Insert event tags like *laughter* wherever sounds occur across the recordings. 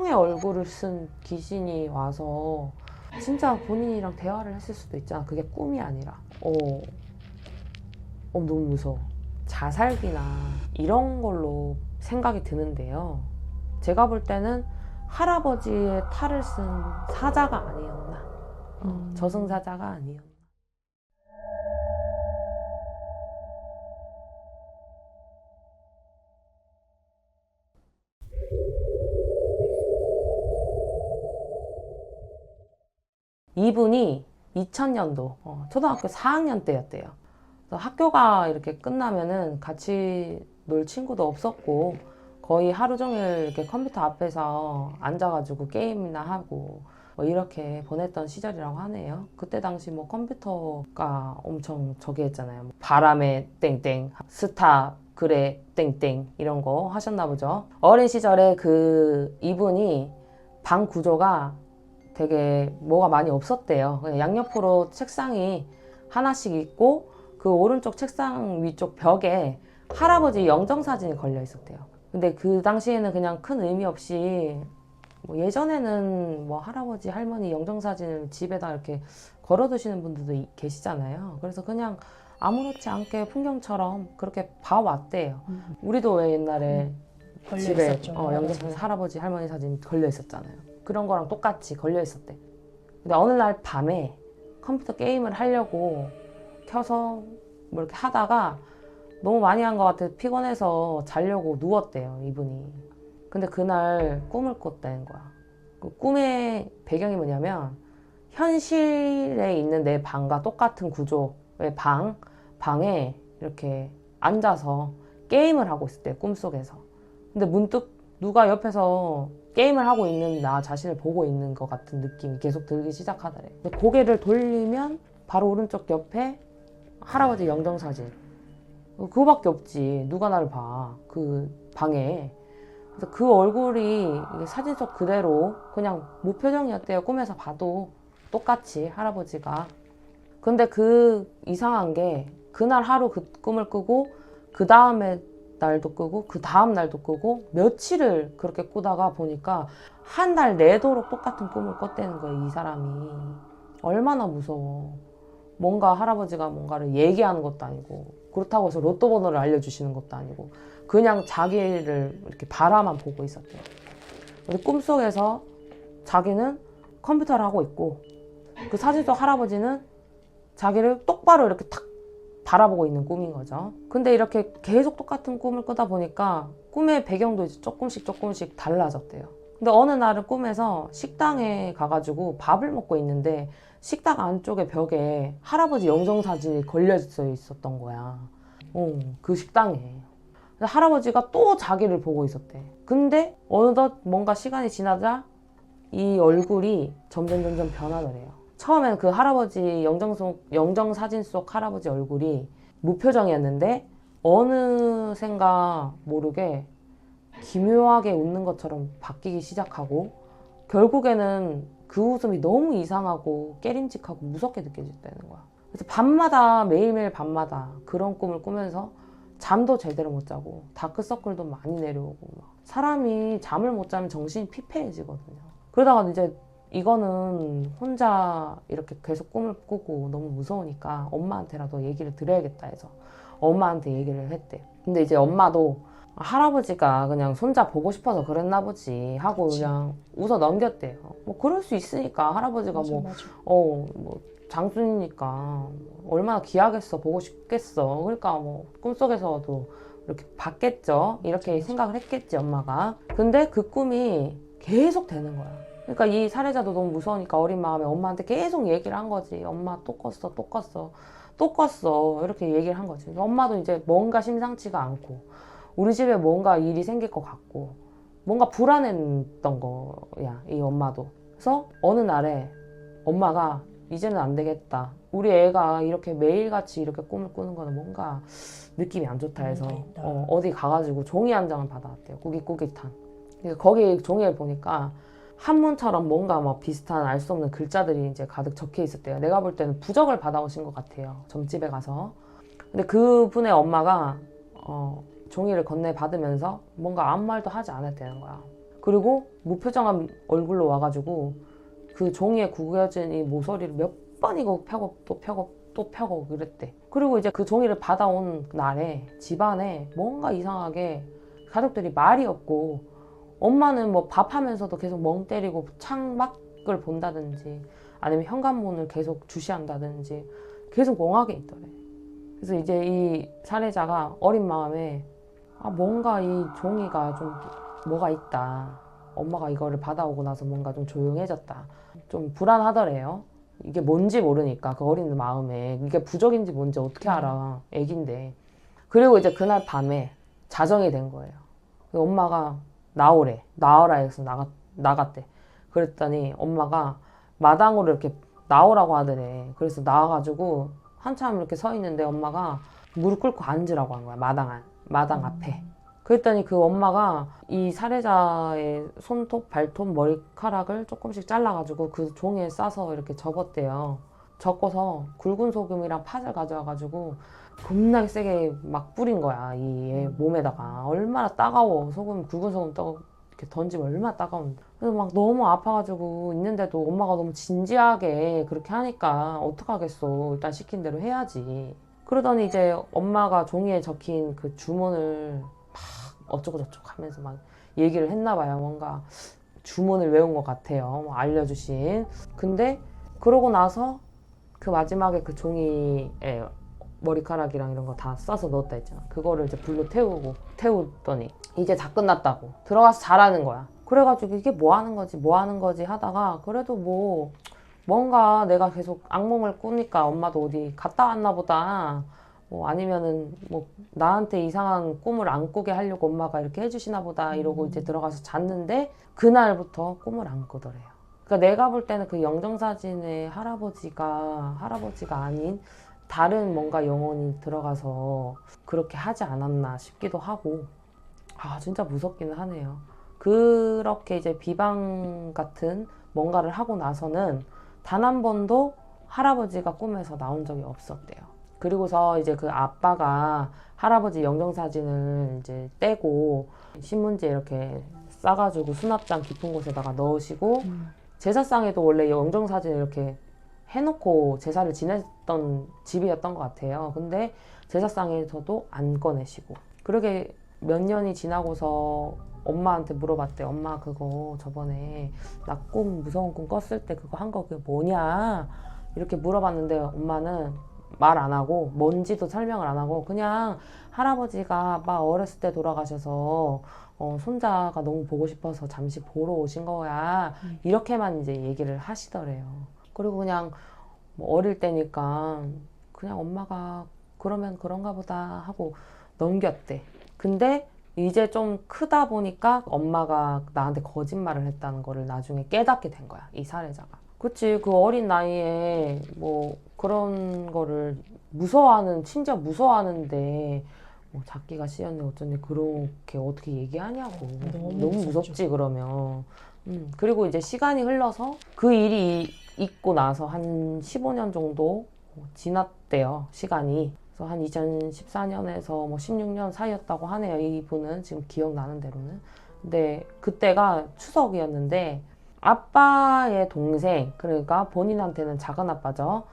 하정의 얼굴을 쓴 귀신이 와서 진짜 본인이랑 대화를 했을 수도 있잖아. 그게 꿈이 아니라. 어, 어 너무 무서워. 자살기나 이런 걸로 생각이 드는데요. 제가 볼 때는 할아버지의 탈을 쓴 사자가 아니었나. 어, 음. 저승사자가 아니었나. 이분이 2000년도 어, 초등학교 4학년 때였대요. 학교가 이렇게 끝나면은 같이 놀 친구도 없었고 거의 하루 종일 이렇게 컴퓨터 앞에서 앉아가지고 게임이나 하고 뭐 이렇게 보냈던 시절이라고 하네요. 그때 당시 뭐 컴퓨터가 엄청 저기 했잖아요. 뭐 바람에 땡땡, 스타, 그래, 땡땡 이런 거 하셨나 보죠. 어린 시절에 그 이분이 방 구조가 되게 뭐가 많이 없었대요. 양옆으로 책상이 하나씩 있고 그 오른쪽 책상 위쪽 벽에 할아버지 영정 사진이 걸려 있었대요. 근데 그 당시에는 그냥 큰 의미 없이 뭐 예전에는 뭐 할아버지 할머니 영정 사진을 집에다 이렇게 걸어 두시는 분들도 이- 계시잖아요. 그래서 그냥 아무렇지 않게 풍경처럼 그렇게 봐왔대요. 음. 우리도 왜 옛날에 걸려 집에. 어, 영정 사진 할아버지 할머니 사진 걸려 있었잖아요. 그런 거랑 똑같이 걸려 있었대. 근데 어느 날 밤에 컴퓨터 게임을 하려고 켜서 뭐 이렇게 하다가 너무 많이 한 것 같아 피곤해서 자려고 누웠대요 이분이. 근데 그날 꿈을 꿨다는 거야. 그 꿈의 배경이 뭐냐면 현실에 있는 내 방과 똑같은 구조의 방 방에 이렇게 앉아서 게임을 하고 있을 때 꿈속에서. 근데 문득 누가 옆에서 게임을 하고 있는 나 자신을 보고 있는 것 같은 느낌이 계속 들기 시작하더래. 고개를 돌리면 바로 오른쪽 옆에 할아버지 영정사진. 그거밖에 없지. 누가 나를 봐. 그 방에. 그래서 그 얼굴이 사진 속 그대로 그냥 무표정이었대요. 꿈에서 봐도 똑같이 할아버지가. 근데 그 이상한 게 그날 하루 그 꿈을 꾸고 그 다음에 날도 끄고 그 다음 날도 끄고 며칠을 그렇게 꾸다가 보니까 한 달 내도록 똑같은 꿈을 꿨다는 거예요 이 사람이. 얼마나 무서워. 뭔가 할아버지가 뭔가를 얘기하는 것도 아니고 그렇다고 해서 로또 번호를 알려주시는 것도 아니고 그냥 자기를 이렇게 바라만 보고 있었대요. 근데 꿈속에서 자기는 컴퓨터를 하고 있고 그 사진 속 할아버지는 자기를 똑바로 이렇게 탁 바라보고 있는 꿈인 거죠. 근데 이렇게 계속 똑같은 꿈을 꾸다 보니까 꿈의 배경도 이제 조금씩 조금씩 달라졌대요. 근데 어느 날은 꿈에서 식당에 가가지고 밥을 먹고 있는데 식당 안쪽에 벽에 할아버지 영정 사진이 걸려져 있었던 거야. 어, 그 식당에. 할아버지가 또 자기를 보고 있었대. 근데 어느덧 뭔가 시간이 지나자 이 얼굴이 점점 점점 변하더래요. 처음엔 그 할아버지 영정 속 영정 사진 속 할아버지 얼굴이 무표정이었는데 어느샌가 모르게 기묘하게 웃는 것처럼 바뀌기 시작하고 결국에는 그 웃음이 너무 이상하고 깨림직하고 무섭게 느껴졌다는 거야. 그래서 밤마다 매일매일 밤마다 그런 꿈을 꾸면서 잠도 제대로 못 자고 다크서클도 많이 내려오고 막 사람이 잠을 못 자면 정신이 피폐해지거든요. 그러다가 이제 이거는 혼자 이렇게 계속 꿈을 꾸고 너무 무서우니까 엄마한테라도 얘기를 드려야겠다 해서 엄마한테 얘기를 했대. 근데 이제 엄마도 할아버지가 그냥 손자 보고 싶어서 그랬나 보지 하고 그치. 그냥 웃어 넘겼대요. 뭐 그럴 수 있으니까 할아버지가 맞아, 뭐 맞아. 어, 뭐, 장순이니까 얼마나 귀하겠어, 보고 싶겠어. 그러니까 뭐, 꿈속에서도 이렇게 봤겠죠. 이렇게 생각을 했겠지, 엄마가. 근데 그 꿈이 계속 되는 거야. 그러니까 이 살해자도 너무 무서우니까 어린 마음에 엄마한테 계속 얘기를 한 거지. 엄마 또 꿨어, 또 꿨어, 또 꿨어. 이렇게 얘기를 한 거지. 엄마도 이제 뭔가 심상치가 않고, 우리 집에 뭔가 일이 생길 것 같고, 뭔가 불안했던 거야, 이 엄마도. 그래서 어느 날에 엄마가 이제는 안 되겠다. 우리 애가 이렇게 매일같이 이렇게 꿈을 꾸는 거는 뭔가 느낌이 안 좋다 해서. 어, 어디 가가지고 종이 한 장을 받아왔대요. 꾸깃꾸깃한. 그래서 거기 종이를 보니까 한문처럼 뭔가 막 비슷한 알 수 없는 글자들이 이제 가득 적혀 있었대요. 내가 볼 때는 부적을 받아오신 것 같아요. 점집에 가서. 근데 그분의 엄마가 어, 종이를 건네 받으면서 뭔가 아무 말도 하지 않았다는 거야. 그리고 무표정한 얼굴로 와가지고 그 종이에 구겨진 이 모서리를 몇 번이고 펴고 또 펴고 또 펴고 그랬대. 그리고 이제 그 종이를 받아온 날에 집안에 뭔가 이상하게 가족들이 말이 없고 엄마는 뭐 밥하면서도 계속 멍 때리고 창밖을 본다든지 아니면 현관문을 계속 주시한다든지 계속 멍하게 있더래. 그래서 이제 이 살해자가 어린 마음에 아 뭔가 이 종이가 좀 뭐가 있다. 엄마가 이거를 받아오고 나서 뭔가 좀 조용해졌다. 좀 불안하더래요. 이게 뭔지 모르니까 그 어린 마음에 이게 부적인지 뭔지 어떻게 알아? 애긴데. 그리고 이제 그날 밤에 자정이 된 거예요. 그 엄마가 나오래. 나와라 해서 나가, 나갔대. 그랬더니 엄마가 마당으로 이렇게 나오라고 하더래. 그래서 나와가지고 한참 이렇게 서 있는데 엄마가 무릎 꿇고 앉으라고 한 거야. 마당, 안- 마당 앞에. 그랬더니 그 엄마가 이 살해자의 손톱, 발톱, 머리카락을 조금씩 잘라가지고 그 종이에 싸서 이렇게 접었대요. 접고서 굵은 소금이랑 팥을 가져와가지고 겁나게 세게 막 뿌린 거야. 이 애 몸에다가. 얼마나 따가워. 소금, 굵은 소금 떠, 이렇게 던지면 얼마나 따가운데. 그래서 막 너무 아파가지고 있는데도 엄마가 너무 진지하게 그렇게 하니까 어떡하겠어. 일단 시킨 대로 해야지. 그러더니 이제 엄마가 종이에 적힌 그 주문을 막 어쩌고저쩌고 하면서 막 얘기를 했나 봐요. 뭔가 주문을 외운 것 같아요. 뭐 알려주신. 근데 그러고 나서 그 마지막에 그 종이에 머리카락이랑 이런 거 다 싸서 넣었다 했잖아. 그거를 이제 불로 태우고 태우더니 이제 다 끝났다고 들어가서 자라는 거야. 그래가지고 이게 뭐 하는 거지 뭐 하는 거지 하다가 그래도 뭐 뭔가 내가 계속 악몽을 꾸니까 엄마도 어디 갔다 왔나 보다. 뭐 아니면은 뭐 나한테 이상한 꿈을 안 꾸게 하려고 엄마가 이렇게 해주시나 보다 이러고 이제 들어가서 잤는데 그날부터 꿈을 안 꾸더래요. 그러니까 내가 볼 때는 그 영정사진의 할아버지가 할아버지가 아닌 다른 뭔가 영혼이 들어가서 그렇게 하지 않았나 싶기도 하고 아 진짜 무섭기는 하네요. 그렇게 이제 비방 같은 뭔가를 하고 나서는 단 한 번도 할아버지가 꿈에서 나온 적이 없었대요. 그리고서 이제 그 아빠가 할아버지 영정사진을 이제 떼고 신문지에 이렇게 싸가지고 수납장 깊은 곳에다가 넣으시고 제사상에도 원래 영정사진을 이렇게 해놓고 제사를 지냈던 집이었던 것 같아요. 근데 제사상에서도 안 꺼내시고 그러게 몇 년이 지나고서 엄마한테 물어봤대. 엄마 그거 저번에 나 꿈 무서운 꿈 꿨을 때 그거 한 거 그게 뭐냐 이렇게 물어봤는데 엄마는 말 안 하고 뭔지도 설명을 안 하고 그냥 할아버지가 아빠 어렸을 때 돌아가셔서 어, 손자가 너무 보고 싶어서 잠시 보러 오신 거야 이렇게만 이제 얘기를 하시더래요. 그리고 그냥 뭐 어릴 때니까 그냥 엄마가 그러면 그런가 보다 하고 넘겼대. 근데 이제 좀 크다 보니까 엄마가 나한테 거짓말을 했다는 거를 나중에 깨닫게 된 거야. 이 살해자가. 그치. 그 어린 나이에 뭐 그런 거를 무서워하는, 진짜 무서워하는데 뭐 잡기가 싫었네 어쩌네 그렇게 어떻게 얘기하냐고. 너무 너무. 무섭지 그러면. 음, 그리고 이제 시간이 흘러서 그 일이 있고 나서 한 15년 정도 지났대요, 시간이. 그래서 한 2014년에서 뭐 16년 사이였다고 하네요, 이분은. 지금 기억나는 대로는. 근데 그때가 추석이었는데, 아빠의 동생, 그러니까 본인한테는 작은 아빠죠.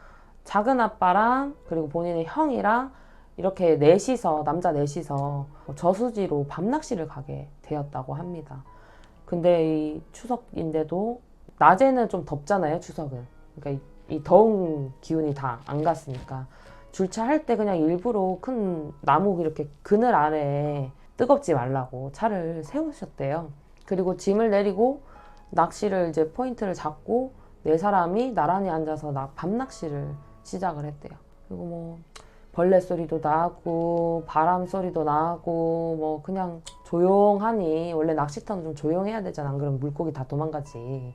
작은 아빠랑, 그리고 본인의 형이랑 이렇게 넷이서, 남자 넷이서 저수지로 밤낚시를 가게 되었다고 합니다. 근데 이 추석인데도 낮에는 좀 덥잖아요, 추석은. 그러니까 이, 이 더운 기운이 다 안 갔으니까. 주차할 때 그냥 일부러 큰 나무 이렇게 그늘 아래에 뜨겁지 말라고 차를 세우셨대요. 그리고 짐을 내리고 낚시를 이제 포인트를 잡고 네 사람이 나란히 앉아서 나- 밤낚시를 시작을 했대요. 그리고 뭐 벌레 소리도 나고 바람 소리도 나고 뭐 그냥 조용하니 원래 낚시터는 좀 조용해야 되잖아. 안 그러면 물고기 다 도망가지.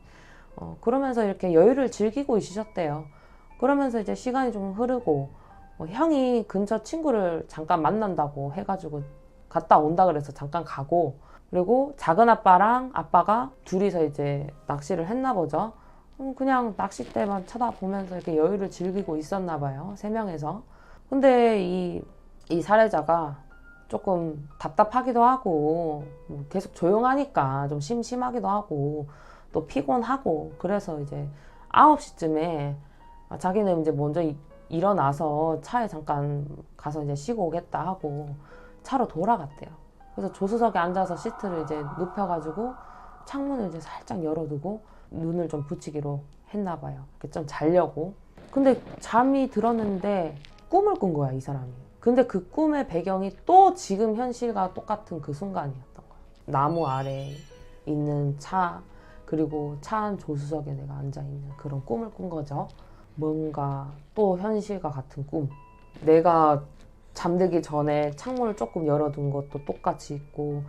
어, 그러면서 이렇게 여유를 즐기고 있으셨대요. 그러면서 이제 시간이 좀 흐르고 어, 형이 근처 친구를 잠깐 만난다고 해가지고 갔다 온다 그래서 잠깐 가고 그리고 작은 아빠랑 아빠가 둘이서 이제 낚시를 했나 보죠. 음, 그냥 낚싯대만 쳐다보면서 이렇게 여유를 즐기고 있었나 봐요. 세 명에서. 근데 이, 이 살해자가 조금 답답하기도 하고 뭐 계속 조용하니까 좀 심심하기도 하고 또 피곤하고 그래서 이제 9시쯤에 자기는 이제 먼저 이- 일어나서 차에 잠깐 가서 이제 쉬고 오겠다 하고 차로 돌아갔대요. 그래서 조수석에 앉아서 시트를 이제 눕혀가지고 창문을 이제 살짝 열어두고 눈을 좀 붙이기로 했나 봐요. 좀 자려고. 근데 잠이 들었는데 꿈을 꾼 거야, 이 사람이. 근데 그 꿈의 배경이 또 지금 현실과 똑같은 그 순간이었던 거야. 나무 아래 있는 차, 그리고 차 안 조수석에 내가 앉아있는 그런 꿈을 꾼 거죠. 뭔가 또 현실과 같은 꿈. 내가 잠들기 전에 창문을 조금 열어둔 것도 똑같이 있고,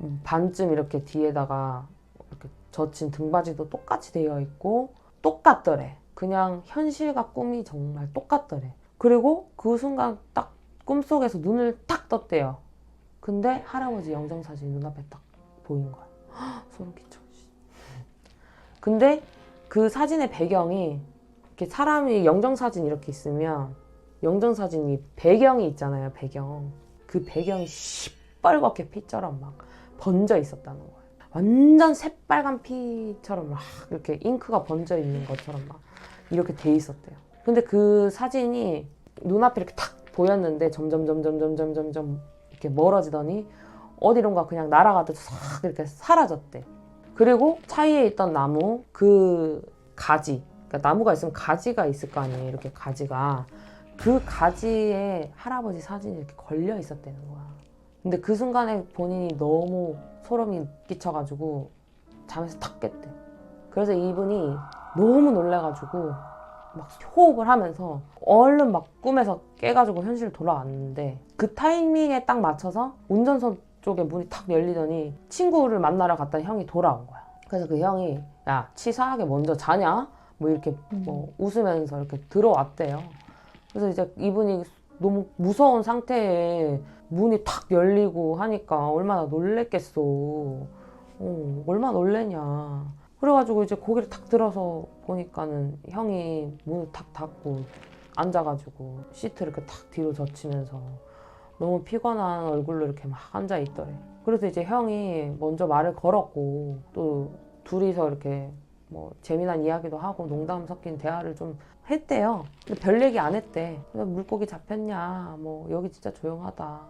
음, 반쯤 이렇게 뒤에다가 이렇게 젖힌 등받이도 똑같이 되어 있고, 똑같더래. 그냥 현실과 꿈이 정말 똑같더래. 그리고 그 순간 딱 꿈속에서 눈을 딱 떴대요. 근데 할아버지 영정사진이 눈앞에 딱 보인 거야. 헉, *gasps* 소름 끼쳐. 씨. 근데 그 사진의 배경이 이렇게 사람이 영정 사진 이렇게 있으면 영정 사진이 배경이 있잖아요, 배경. 그 배경이 시뻘겋게 피처럼 막 번져 있었다는 거예요. 완전 새빨간 피처럼 막 이렇게 잉크가 번져 있는 것처럼 막 이렇게 돼 있었대요. 근데 그 사진이 눈앞에 이렇게 탁 보였는데 점점 점점 점점 점점 이렇게 멀어지더니 어디론가 그냥 날아가듯 싹 이렇게 사라졌대. 그리고 차이에 있던 나무 그 가지, 그러니까 나무가 있으면 가지가 있을 거 아니에요. 이렇게 가지가 그 가지에 할아버지 사진이 이렇게 걸려 있었다는 거야. 근데 그 순간에 본인이 너무 소름이 끼쳐가지고 잠에서 탁 깼대. 그래서 이분이 너무 놀래가지고 막 호흡을 하면서 얼른 막 꿈에서 깨가지고 현실 돌아왔는데 그 타이밍에 딱 맞춰서 운전석 쪽에 문이 탁 열리더니 친구를 만나러 갔다 형이 돌아온 거야. 그래서 그 형이 야 치사하게 먼저 자냐? 뭐 이렇게 뭐 웃으면서 이렇게 들어왔대요. 그래서 이제 이분이 너무 무서운 상태에 문이 탁 열리고 하니까 얼마나 놀랬겠어. 어, 얼마나 놀래냐. 그래가지고 이제 고개를 탁 들어서 보니까는 형이 문을 탁 닫고 앉아가지고 시트를 이렇게 탁 뒤로 젖히면서 너무 피곤한 얼굴로 이렇게 막 앉아 있더래. 그래서 이제 형이 먼저 말을 걸었고 또 둘이서 이렇게 뭐 재미난 이야기도 하고 농담 섞인 대화를 좀 했대요. 근데 별 얘기 안 했대. 물고기 잡혔냐, 뭐 여기 진짜 조용하다.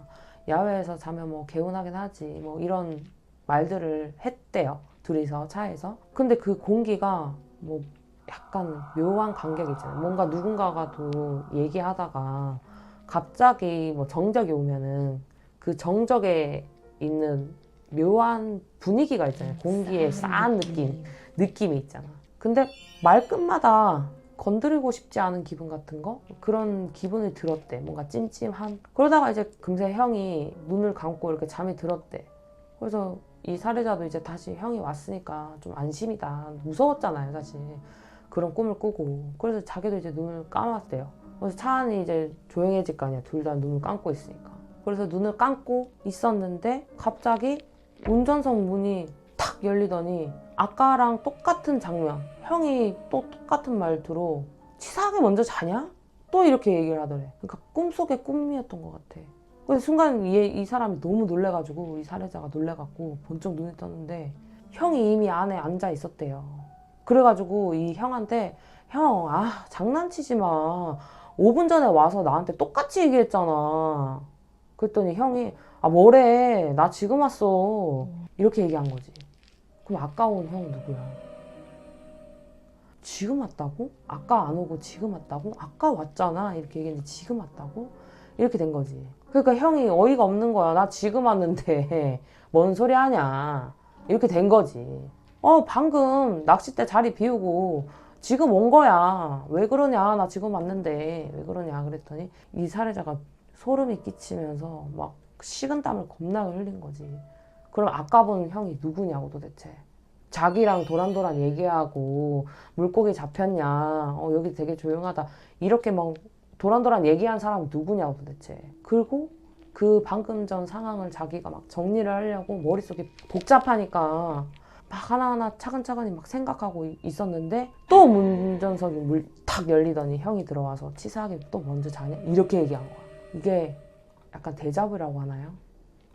야외에서 자면 뭐 개운하긴 하지. 뭐 이런 말들을 했대요. 둘이서 차에서. 근데 그 공기가 뭐 약간 묘한 감격이 있잖아요. 뭔가 누군가가 또 얘기하다가 갑자기 뭐 정적이 오면은 그 정적에 있는 묘한 분위기가 있잖아요. 공기에 싸한 느낌, 느낌이 있잖아. 근데 말끝마다 건드리고 싶지 않은 기분 같은 거? 그런 기분이 들었대. 뭔가 찜찜한. 그러다가 이제 금세 형이 눈을 감고 이렇게 잠이 들었대. 그래서 이 살해자도 이제 다시 형이 왔으니까 좀 안심이다. 무서웠잖아요, 사실. 그런 꿈을 꾸고. 그래서 자기도 이제 눈을 감았대요. 그래서 차 안이 이제 조용해질 거 아니야. 둘 다 눈을 감고 있으니까. 그래서 눈을 감고 있었는데 갑자기 운전석 문이 탁 열리더니 아까랑 똑같은 장면. 형이 또 똑같은 말투로 치사하게 먼저 자냐? 또 이렇게 얘기를 하더래. 그러니까 꿈속의 꿈이었던 것 같아. 그래서 순간 이, 이 사람이 너무 놀래가지고 이 살해자가 놀래갖고 번쩍 눈을 떴는데 형이 이미 안에 앉아 있었대요. 그래가지고 이 형한테 형, 아 장난치지 마. 5분 전에 와서 나한테 똑같이 얘기했잖아. 그랬더니 형이 아 뭐래 나 지금 왔어 이렇게 얘기한 거지. 그럼 아까 온 형 누구야? 지금 왔다고? 아까 안 오고 지금 왔다고? 아까 왔잖아 이렇게 얘기했는데 지금 왔다고? 이렇게 된 거지. 그러니까 형이 어이가 없는 거야. 나 지금 왔는데 *laughs* 뭔 소리 하냐. 이렇게 된 거지. 어, 방금 낚싯대 자리 비우고 지금 온 거야. 왜 그러냐. 나 지금 왔는데 왜 그러냐. 그랬더니 이 살해자가 소름이 끼치면서 막 식은 땀을 겁나 흘린 거지. 그럼 아까 본 형이 누구냐고 도대체. 자기랑 도란도란 얘기하고 물고기 잡혔냐. 어, 여기 되게 조용하다. 이렇게 막 도란도란 얘기한 사람이 누구냐고 도대체. 그리고 그 방금 전 상황을 자기가 막 정리를 하려고 머릿속이 복잡하니까 막 하나하나 차근차근히 막 생각하고 이- 있었는데 또 운전석이 물 탁 열리더니 형이 들어와서 치사하게 또 먼저 자냐? 이렇게 얘기한 거야. 이게 약간 대자부라고 하나요?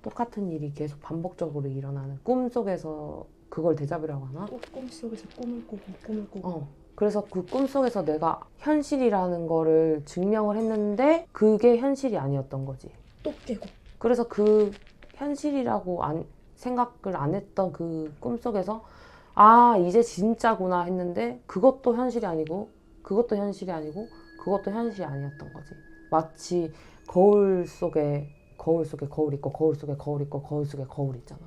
똑같은 일이 계속 반복적으로 일어나는 꿈 속에서 그걸 대잡이라고 하나? 또 꿈속에서 꿈을 꾸고 꿈을 꾸고 어. 그래서 그 꿈속에서 내가 현실이라는 거를 증명을 했는데 그게 현실이 아니었던 거지. 또 깨고 그래서 그 현실이라고 안, 생각을 안 했던 그 꿈속에서 아, 이제 진짜구나 했는데 그것도 현실이 아니고 그것도 현실이 아니고 그것도 현실이 아니었던 거지. 마치 거울 속에 거울 속에 거울 있고 거울 속에 거울 있고 거울 속에 거울 있잖아.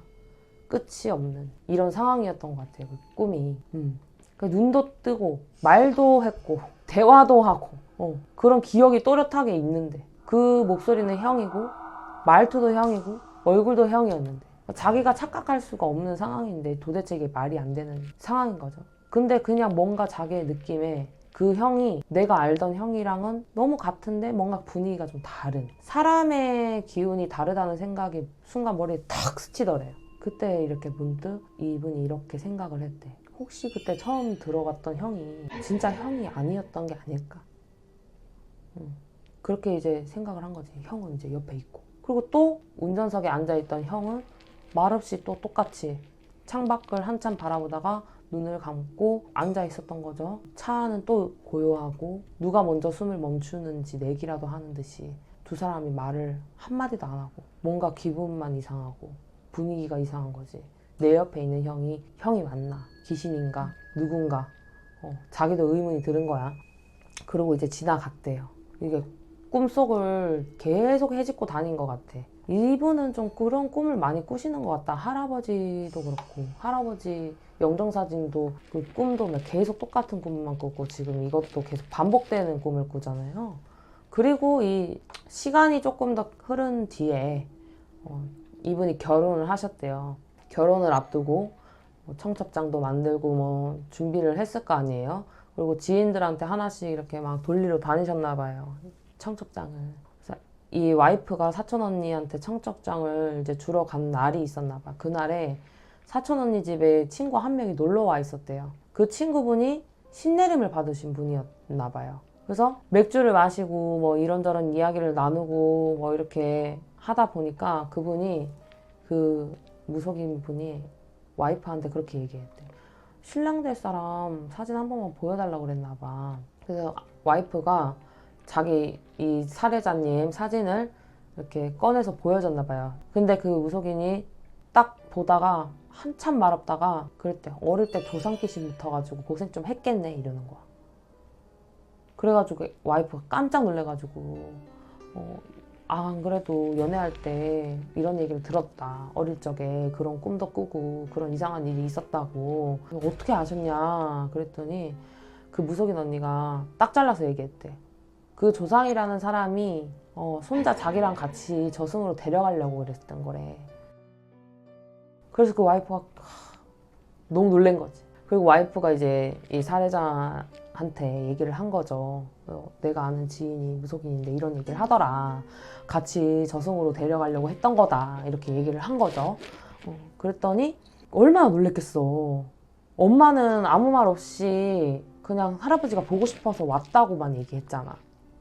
끝이 없는 이런 상황이었던 것 같아요. 그 꿈이. 음. 그 눈도 뜨고 말도 했고 대화도 하고 어, 그런 기억이 또렷하게 있는데 그 목소리는 형이고 말투도 형이고 얼굴도 형이었는데 자기가 착각할 수가 없는 상황인데 도대체 이게 말이 안 되는 상황인 거죠. 근데 그냥 뭔가 자기의 느낌에 그 형이 내가 알던 형이랑은 너무 같은데 뭔가 분위기가 좀 다른 사람의 기운이 다르다는 생각이 순간 머리에 탁 스치더래요. 그때 이렇게 문득 이분이 이렇게 생각을 했대. 혹시 그때 처음 들어갔던 형이 진짜 형이 아니었던 게 아닐까? 음, 그렇게 이제 생각을 한 거지. 형은 이제 옆에 있고. 그리고 또 운전석에 앉아있던 형은 말없이 또 똑같이 창밖을 한참 바라보다가 눈을 감고 앉아 있었던 거죠. 차 안은 또 고요하고 누가 먼저 숨을 멈추는지 내기라도 하는 듯이 두 사람이 말을 한마디도 안 하고 뭔가 기분만 이상하고 분위기가 이상한 거지. 내 옆에 있는 형이 형이 맞나? 귀신인가? 누군가? 어, 자기도 의문이 들은 거야. 그러고 이제 지나갔대요. 이게 꿈속을 계속 헤집고 다닌 것 같아. 이분은 좀 그런 꿈을 많이 꾸시는 것 같다. 할아버지도 그렇고, 할아버지 영정사진도 그 꿈도 막 계속 똑같은 꿈만 꾸고, 지금 이것도 계속 반복되는 꿈을 꾸잖아요. 그리고 이 시간이 조금 더 흐른 뒤에, 어, 이분이 결혼을 하셨대요. 결혼을 앞두고, 뭐 청첩장도 만들고, 뭐, 준비를 했을 거 아니에요. 그리고 지인들한테 하나씩 이렇게 막 돌리러 다니셨나 봐요. 청첩장을. 이 와이프가 사촌 언니한테 청첩장을 이제 주러 간 날이 있었나 봐. 그날에 사촌 언니 집에 친구 한 명이 놀러 와 있었대요. 그 친구분이 신내림을 받으신 분이었나 봐요. 그래서 맥주를 마시고 뭐 이런저런 이야기를 나누고 뭐 이렇게 하다 보니까 그분이 그 무속인 분이 와이프한테 그렇게 얘기했대. 신랑 될 사람 사진 한 번만 보여달라고 그랬나 봐. 그래서 와이프가 자기 이 살해자님 사진을 이렇게 꺼내서 보여줬나 봐요. 근데 그 무속인이 딱 보다가 한참 말없다가 그랬대. 어릴 때 조상 귀신 붙어가지고 고생 좀 했겠네 이러는 거야. 그래가지고 와이프가 깜짝 놀래가지고 어, 아, 안 그래도 연애할 때 이런 얘기를 들었다. 어릴 적에 그런 꿈도 꾸고 그런 이상한 일이 있었다고. 어떻게 아셨냐? 그랬더니 그 무속인 언니가 딱 잘라서 얘기했대. 그 조상이라는 사람이 어, 손자 자기랑 같이 저승으로 데려가려고 그랬던 거래. 그래서 그 와이프가 하, 너무 놀란 거지. 그리고 와이프가 이제 이 살해자한테 얘기를 한 거죠. 어, 내가 아는 지인이 무속인인데 이런 얘기를 하더라. 같이 저승으로 데려가려고 했던 거다. 이렇게 얘기를 한 거죠. 어, 그랬더니 얼마나 놀랬겠어. 엄마는 아무 말 없이 그냥 할아버지가 보고 싶어서 왔다고만 얘기했잖아.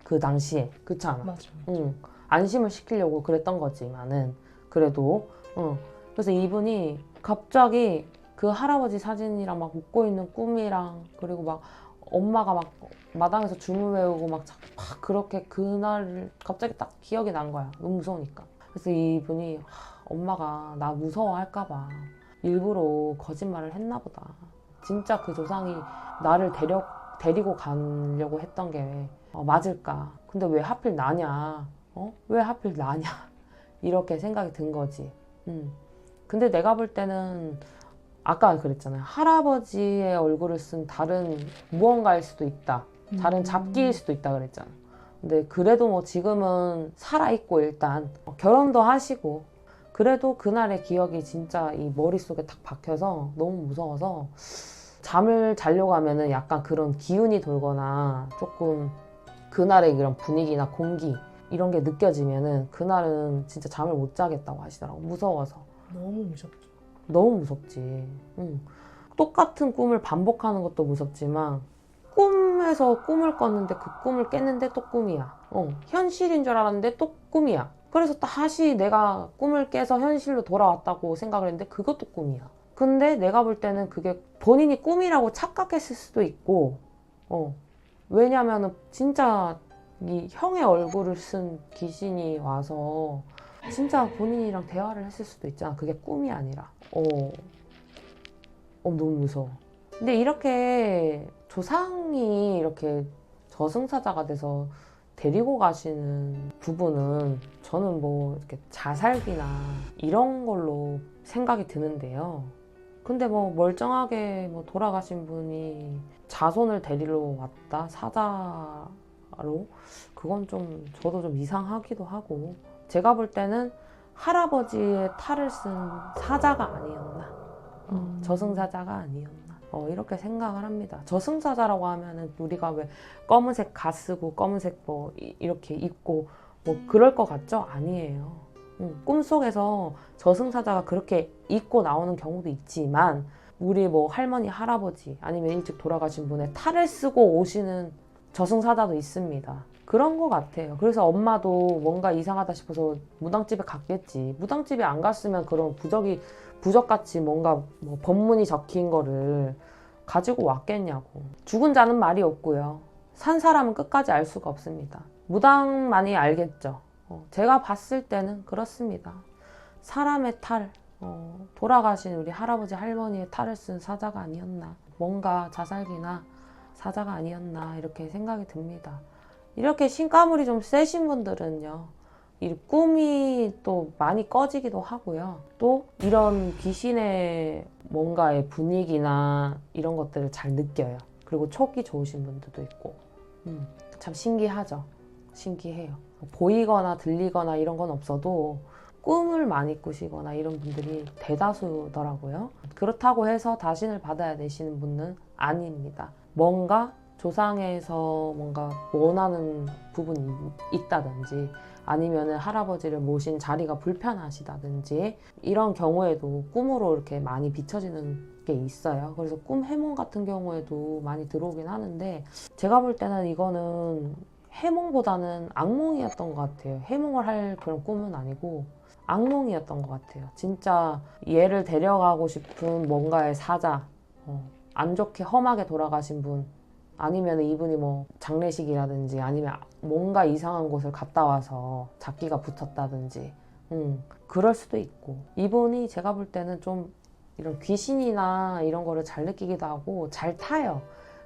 그 당시에. 그렇지 않아? 맞아 응, 안심을 시키려고 그랬던 거지만은 그래도. 응. 그래서 이분이 갑자기 그 할아버지 사진이랑 막 웃고 있는 꿈이랑 그리고 막 엄마가 막 마당에서 주문 외우고 막, 자- 막 그렇게 그날을 갑자기 딱 기억이 난 거야. 너무 무서우니까. 그래서 이분이 하, 엄마가 나 무서워할까봐 일부러 거짓말을 했나 보다. 진짜 그 조상이 나를 데려, 데리고 가려고 했던 게 어, 맞을까? 근데 왜 하필 나냐? 어? 왜 하필 나냐? *laughs* 이렇게 생각이 든 거지. 음. 근데 내가 볼 때는 아까 그랬잖아요. 할아버지의 얼굴을 쓴 다른 무언가일 수도 있다. 다른 음. 잡기일 수도 있다 그랬잖아. 근데 그래도 뭐 지금은 살아있고 일단 어, 결혼도 하시고 그래도 그날의 기억이 진짜 이 머릿속에 탁 박혀서 너무 무서워서 잠을 자려고 하면은 약간 그런 기운이 돌거나 조금 그날의 이런 분위기나 공기 이런 게 느껴지면은 그날은 진짜 잠을 못 자겠다고 하시더라고 무서워서 너무 무섭죠 너무 무섭지 응. 똑같은 꿈을 반복하는 것도 무섭지만 꿈에서 꿈을 꿨는데 그 꿈을 깼는데 또 꿈이야 어, 현실인 줄 알았는데 또 꿈이야 그래서 다시 내가 꿈을 깨서 현실로 돌아왔다고 생각을 했는데 그것도 꿈이야. 근데 내가 볼 때는 그게 본인이 꿈이라고 착각했을 수도 있고, 어. 왜냐면은 진짜 이 형의 얼굴을 쓴 귀신이 와서 진짜 본인이랑 대화를 했을 수도 있잖아. 그게 꿈이 아니라. 어. 어, 너무 무서워. 근데 이렇게 조상이 이렇게 저승사자가 돼서 데리고 가시는 부분은 저는 뭐 이렇게 자살기나 이런 걸로 생각이 드는데요. 근데 뭐 멀쩡하게 뭐 돌아가신 분이 자손을 데리러 왔다 사자로 그건 좀 저도 좀 이상하기도 하고 제가 볼 때는 할아버지의 탈을 쓴 사자가 아니었나 어, 음. 저승사자가 아니었나 어, 이렇게 생각을 합니다. 저승사자라고 하면은 우리가 왜 검은색 가 쓰고 검은색 뭐 이- 이렇게 입고 뭐 그럴 것 같죠? 아니에요. 음, 꿈속에서 저승사자가 그렇게 입고 나오는 경우도 있지만 우리 뭐 할머니 할아버지 아니면 일찍 돌아가신 분의 탈을 쓰고 오시는 저승사자도 있습니다. 그런 것 같아요. 그래서 엄마도 뭔가 이상하다 싶어서 무당집에 갔겠지. 무당집에 안 갔으면 그런 부적이 부적같이 뭔가 뭐 법문이 적힌 거를 가지고 왔겠냐고. 죽은 자는 말이 없고요. 산 사람은 끝까지 알 수가 없습니다. 무당만이 알겠죠. 어, 제가 봤을 때는 그렇습니다. 사람의 탈, 어, 돌아가신 우리 할아버지 할머니의 탈을 쓴 사자가 아니었나. 뭔가 자살기나 사자가 아니었나 이렇게 생각이 듭니다. 이렇게 신가물이 좀 세신 분들은요. 이 꿈이 또 많이 꺼지기도 하고요. 또 이런 귀신의 뭔가의 분위기나 이런 것들을 잘 느껴요. 그리고 촉이 좋으신 분들도 있고. 음, 참 신기하죠. 신기해요. 보이거나 들리거나 이런 건 없어도 꿈을 많이 꾸시거나 이런 분들이 대다수더라고요. 그렇다고 해서 다신을 받아야 되시는 분은 아닙니다. 뭔가 조상에서 뭔가 원하는 부분이 있다든지 아니면 할아버지를 모신 자리가 불편하시다든지 이런 경우에도 꿈으로 이렇게 많이 비춰지는 게 있어요. 그래서 꿈 해몽 같은 경우에도 많이 들어오긴 하는데 제가 볼 때는 이거는 해몽보다는 악몽이었던 것 같아요. 해몽을 할 그런 꿈은 아니고 악몽이었던 것 같아요. 진짜 얘를 데려가고 싶은 뭔가의 사자, 어, 안 좋게 험하게 돌아가신 분, 아니면 이분이 뭐 장례식이라든지 아니면 뭔가 이상한 곳을 갔다 와서 잡기가 붙었다든지, 음, 그럴 수도 있고 이분이 제가 볼 때는 좀 이런 귀신이나 이런 거를 잘 느끼기도 하고 잘 타요.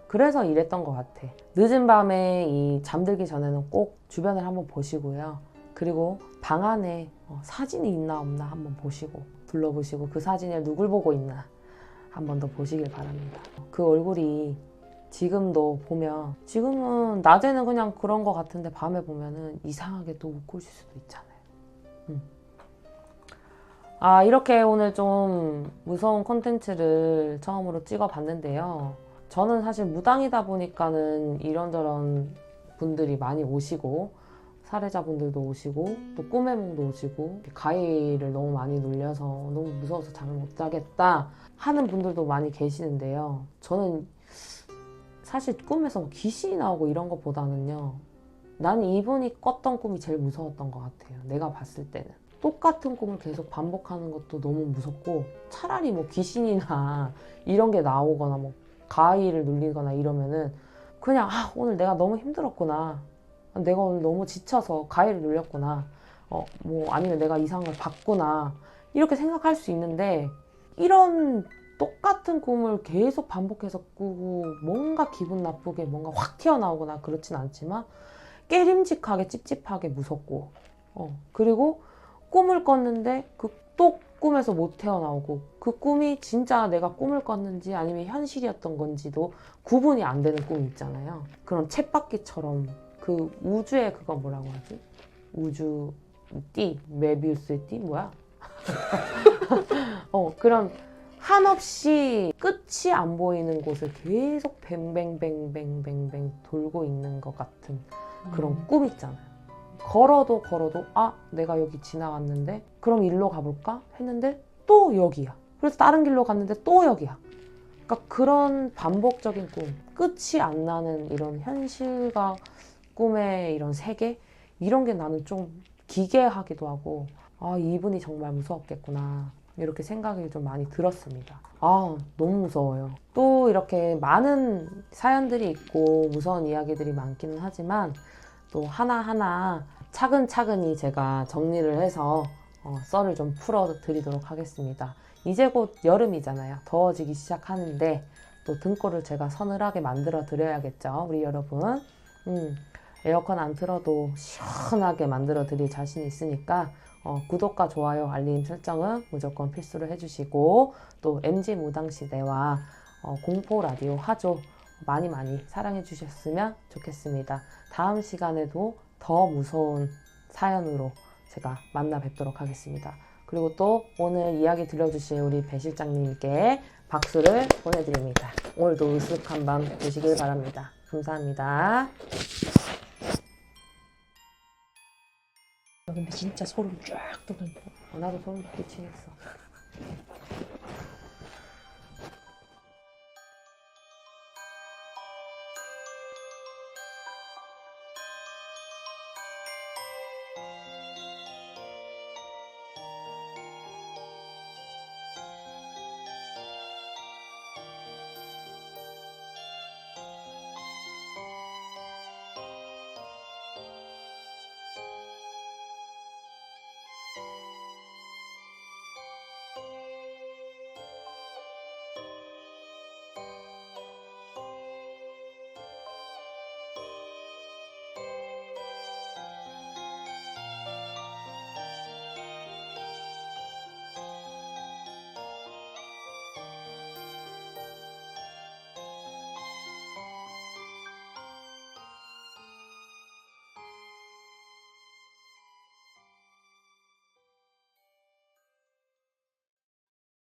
그래서 이랬던 것 같아. 늦은 밤에 이 잠들기 전에는 꼭 주변을 한번 보시고요. 그리고 방 안에 어, 사진이 있나 없나 한번 보시고 둘러보시고 그 사진에 누굴 보고 있나 한번 더 보시길 바랍니다. 그 얼굴이 지금도 보면 지금은 낮에는 그냥 그런 것 같은데 밤에 보면은 이상하게 또 웃고 있을 수도 있잖아요. 음. 아 이렇게 오늘 좀 무서운 콘텐츠를 처음으로 찍어봤는데요. 저는 사실 무당이다 보니까는 이런저런 분들이 많이 오시고 사례자분들도 오시고 또 꿈의 몽도 오시고 가위를 너무 많이 눌려서 너무 무서워서 잠을 못 자겠다 하는 분들도 많이 계시는데요. 저는 사실 꿈에서 뭐 귀신이 나오고 이런 것보다는요. 나는 이분이 꿨던 꿈이 제일 무서웠던 것 같아요. 내가 봤을 때는. 똑같은 꿈을 계속 반복하는 것도 너무 무섭고 차라리 뭐 귀신이나 이런 게 나오거나 뭐 가위를 눌리거나 이러면은 그냥 아 오늘 내가 너무 힘들었구나. 내가 오늘 너무 지쳐서 가위를 눌렸구나. 어 뭐 아니면 내가 이상한 걸 봤구나. 이렇게 생각할 수 있는데 이런 똑같은 꿈을 계속 반복해서 꾸고 뭔가 기분 나쁘게 뭔가 확 튀어나오거나 그렇진 않지만 깨림직하게 찝찝하게 무섭고. 어 그리고 꿈을 꿨는데 그 또 꿈에서 못 태어나오고 그 꿈이 진짜 내가 꿈을 꿨는지 아니면 현실이었던 건지도 구분이 안 되는 꿈이 있잖아요. 그런 쳇바퀴처럼 그 우주의 그거 뭐라고 하지? 우주 띠, 메비우스의 띠 뭐야? *laughs* 어 그런 한없이 끝이 안 보이는 곳을 계속 뱅뱅뱅뱅뱅뱅 돌고 있는 것 같은 그런 음. 꿈 있잖아요. 걸어도 걸어도 아 내가 여기 지나갔는데 그럼 일로 가볼까 했는데 또 여기야. 그래서 다른 길로 갔는데 또 여기야. 그러니까 그런 반복적인 꿈, 끝이 안 나는 이런 현실과 꿈의 이런 세계 이런 게 나는 좀 기괴하기도 하고 아 이분이 정말 무서웠겠구나 이렇게 생각이 좀 많이 들었습니다. 아 너무 무서워요. 또 이렇게 많은 사연들이 있고 무서운 이야기들이 많기는 하지만 또 하나하나 차근차근히 제가 정리를 해서 어, 썰을 좀 풀어 드리도록 하겠습니다. 이제 곧 여름이잖아요. 더워지기 시작하는데 또 등골을 제가 서늘하게 만들어 드려야겠죠. 우리 여러분. 음, 에어컨 안 틀어도 시원하게 만들어 드릴 자신 있으니까 어, 구독과 좋아요, 알림 설정은 무조건 필수로 해주시고 또 MG 무당시대와 어, 공포 라디오 화조 많이 많이 사랑해 주셨으면 좋겠습니다. 다음 시간에도 더 무서운 사연으로 제가 만나 뵙도록 하겠습니다. 그리고 또 오늘 이야기 들려주신 우리 배 실장님께 박수를 보내드립니다. 오늘도 으슥한 밤 되시길 바랍니다. 감사합니다. 근데 진짜 소름 쫙 돋는 어, 나도 소름 끼치겠어.